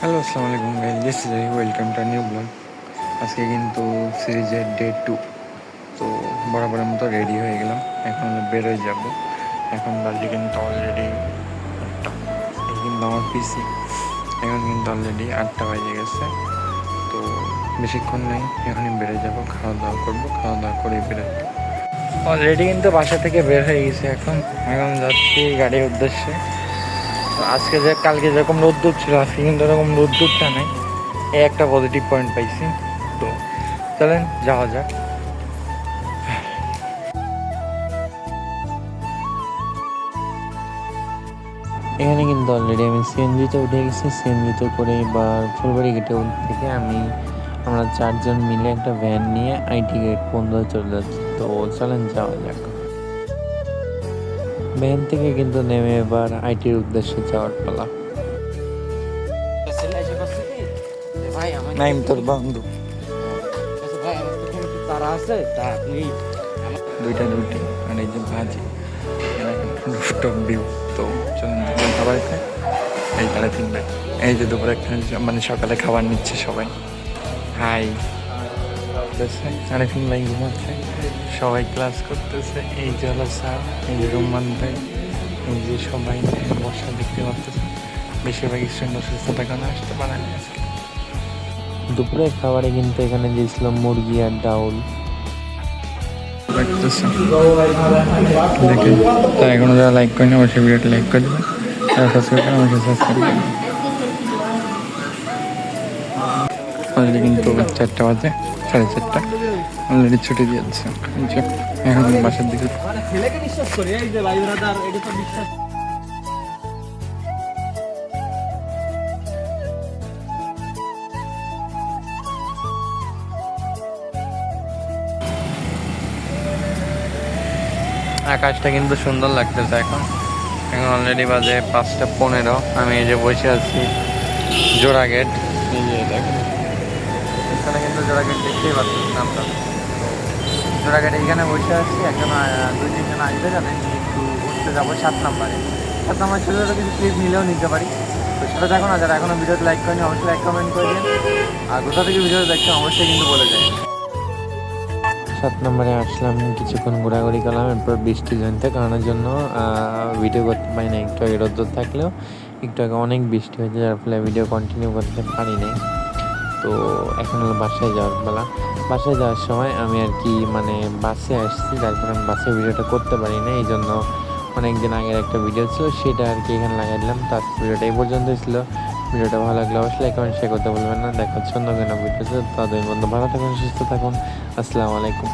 Hello আসসালামু আলাইকুম guys this welcome to new blog আজকে কিন্তু সিরিজের ডে টু তো বরাবরের মতো রেডি হয়ে গেলাম এখন বেরোয় যাব এখন বাজে কিন্তু অলরেডি আটটা এই কিন্তু আমার পিসি এখন কিন্তু অলরেডি আটটা বাজে গেছে তো বেশিক্ষণ নেই এখনই বেরোয় যাব খাওয়া দাওয়া করব খাওয়া দাওয়া করে বেরোয় অলরেডি কিন্তু বাসা থেকে বের হয়ে গেছে এখন এখন যাচ্ছি গাড়ির উদ্দেশ্যে আজকে যে কালকে যেরকম রোদ্দুর ছিল, আজকে কিন্তু এরকম রোদ্দুরটা নেই। এই একটা পজিটিভ পয়েন্ট পাইছি। তো চলেন, যাওয়া যাক। এখানে কিন্তু অলরেডি আমি সিএনজিতে উঠে গেছি। সিএনজিতে করে এবার ফুলবাড়ি গেটে থেকে আমি আমরা চারজন মিলে একটা ভ্যান নিয়ে আইটি গেট পর্যন্ত চলে যাচ্ছি। তো চলেন, যাওয়া যাক। ভ্যান থেকে কিন্তু নেমে এবার আইটির উদ্দেশ্যে যাওয়ার পালা। নাইম তোর বন্ধু। তারা আছে দুইটা রুটি আর এই যে ভাজি। তো খাবার খাই। এই তারা এই যে দুপুরে মানে সকালে খাবার নিচ্ছে সবাই। হাই। সাড়ে তিন ভাই ঘুমাচ্ছে। সবাই ক্লাস করতেছে এই যে হলো স্যার এই যে রুমান ভাই এই যে সবাই বসা দেখতে পাচ্তেছে বেশিরভাগ স্টুডেন্ট অসুস্থতার কারণে আসতে পারে না? আজকে দুপুরের খাবারে কিন্তু এখানে দিয়েছিল মুরগি আর ডাউল। দেখে তা এখনও যারা লাইক করেনি অবশ্যই ভিডিওটা লাইক করে দেবেন। যারা সাবস্ক্রাইব করেন অবশ্যই সাবস্ক্রাইব করবেন অলরেডি কিন্তু চারটা বাজে সাড়ে চারটা। অলরেডি ছুটি দিয়েছে। এখন বাসার দিকে। আকাশটা কিন্তু সুন্দর লাগতেছে এখন। এখন অলরেডি বাজে পাঁচটা পনেরো। আমি এই যে বসে আছি জোড়া গেট এই যে দেখেন। এখানে কিন্তু জোড়া গেট দেখতেই পাচ্ছি নামটা। জোড়া এখানে বসে আছি। একজন দুই তিনজন আসবে নিয়ে একটু উঠতে যাব সাত নাম্বারে। সাত নাম্বার ছোটো ছোটো কিছু ক্লিপ নিলেও নিতে পারি। তো সেটা দেখো না যারা এখনও ভিডিওতে লাইক করেনি, অবশ্যই লাইক কমেন্ট করে দিন। আর কোথা থেকে ভিডিও দেখছেন, অবশ্যই কিন্তু বলে যায় সাত নম্বরে আসলাম, কিছুক্ষণ ঘোরাঘুরি করলাম, এরপর বৃষ্টি জনিত কারণের জন্য ভিডিও করতে পারি না একটু আগে রোদ্দুর থাকলেও, একটু আগে অনেক বৃষ্টি হয়েছে, যার ফলে ভিডিও কন্টিনিউ করতে পারি নাই। তো এখন হলো বাসায় যাওয়ার বেলা। বাসায় যাওয়ার সময় আমি আর কি মানে বাসে আসছি যার কারণে আমি বাসে ভিডিওটা করতে পারি না এই জন্য অনেক দিন আগের একটা ভিডিও ছিল, সেটা আর কি এখানে লাগাই দিলাম। তার ভিডিওটা এই পর্যন্ত ছিল। ভিডিওটা ভালো লাগলে অবশ্যই লাইক কমেন্ট শেয়ার করতে বলবেন না। দেখা হচ্ছে অন্য কোনো তাদের বন্ধু ভালো থাকুন, সুস্থ থাকুন। আসসালামু আলাইকুম।